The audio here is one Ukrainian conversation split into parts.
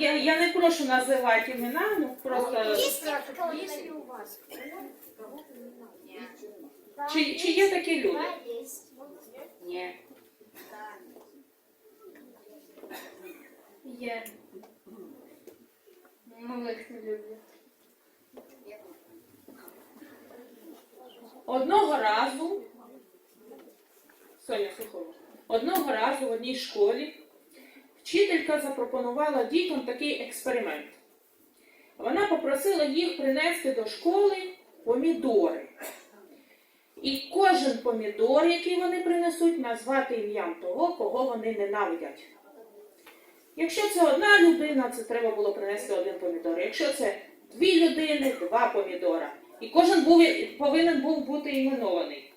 я, я не прошу називати імена, ну просто. Если у вас Чи, чи є такі люди? Ні. Є. Малих не люблю. Одного разу, Соня Сухова, одного разу в одній школі вчителька запропонувала дітям такий експеримент. Вона попросила їх принести до школи помідори. І кожен помідор, який вони принесуть, назвати ім'ям того, кого вони ненавидять. Якщо це одна людина, це треба було принести один помідор. Якщо це дві людини, два помідора. І кожен був, повинен був бути іменований.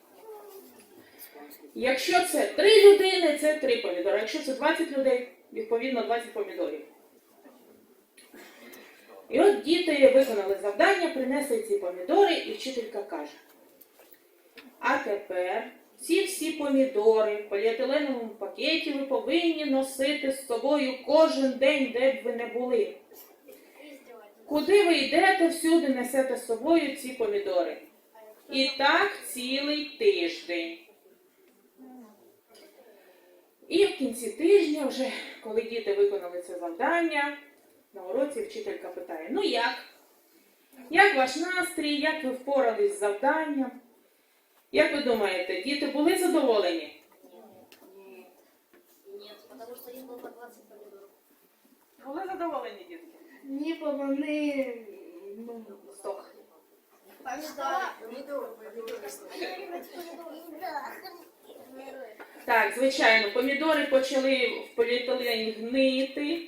Якщо це три людини, це три помідори. Якщо це 20 людей, відповідно 20 помідорів. І от діти виконали завдання, принесли ці помідори, і вчителька каже: а тепер ці всі помідори в поліетиленовому пакеті ви повинні носити з собою кожен день, де б ви не були. Куди ви йдете, всюди несете з собою ці помідори. І так цілий тиждень. І в кінці тижня, вже коли діти виконали це завдання, на уроці вчителька питає: Ну як? Як ваш настрій? Як ви впорались з завданням? Як ви думаєте, діти були задоволені? Нет, потому что их было по 20 помидоров. Були задоволені дітки? Ні, бо вони ну, Здохли. Так, звичайно, помідори почали в поліетилені гнити.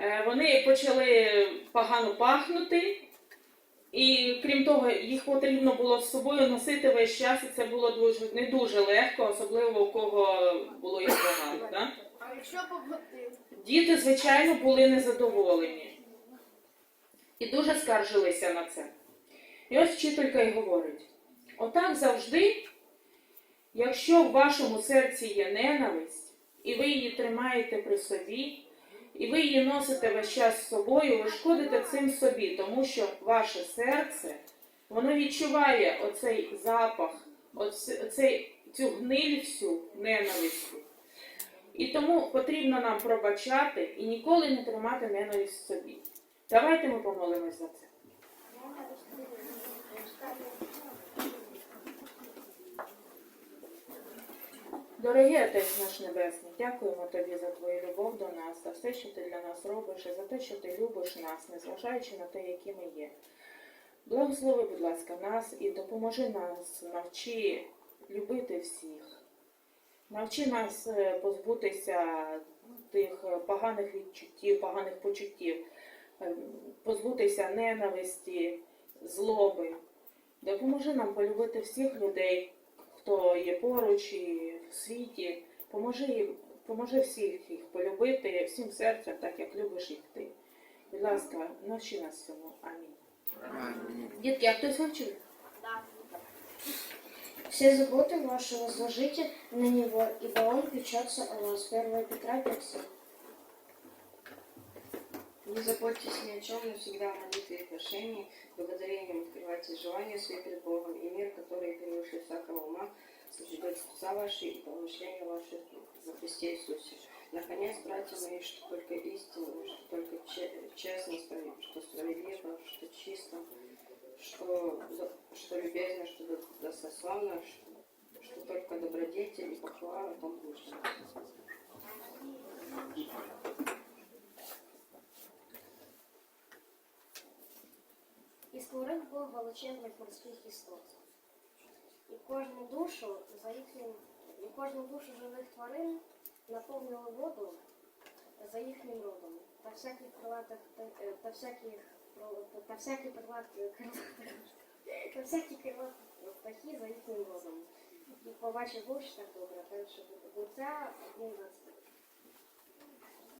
Е, Вони почали погано пахнути. І крім того, їх потрібно було з собою носити весь час, і це було дуже не дуже легко, особливо у кого було їх багато. Так? Діти, звичайно, були незадоволені і дуже скаржилися на це. І ось вчителька й говорить: отак завжди, якщо в вашому серці є ненависть, і ви її тримаєте при собі, і ви її носите весь час з собою, ви шкодите цим собі, тому що ваше серце, воно відчуває оцей запах, оцей, цю гниль всю ненавистю. І тому потрібно нам пробачати і ніколи не тримати ненависть в собі. Давайте ми помолимось за це. Дорогий Отець наш Небесний, дякуємо Тобі за Твою любов до нас, за все, що ти для нас робиш, і за те, що ти любиш нас, незважаючи на те, які ми є. Благослови, будь ласка, нас і допоможи нас, навчи любити всіх. Навчи нас е, позбутися тих поганих відчуттів, поганих почуттів, е, позбутися ненависті, злоби. Допоможи нам полюбити всіх людей, хто є поруч і в світі. Поможи, їм- поможи всіх їх полюбити всім серцем, так як любиш їх ти. Будь ласка, навчи нас цьому. Амінь. Дітки, а хтось вивчив? Все заботы ваши возложите на него, ибо он печется о вас. 1 Петра 5. Не заботьтесь ни о чем, но всегда в молитве и прошении, благодарением открывайте желания свои пред Богом, и мир, который превыше всякого ума, сождет сердца ваши и помышления ваши за Христе Иисусе. Наконец, братья мои, что только истинно, что только че- честно, что справедливо, что чисто, что, что любезно, что до- достославно, что, что только добродетель и похвала о том лучшем. І створив Бог величезних морських істот. І кожну душу за їхнім, і кожну душу живих тварин наповнили воду за їхнім родом. Та всяких крилатих пта- е, та всяких та всякі крилаті та всякі крилаті птахи за їхнім родом. І побачив що так добре, перше буття 1.23.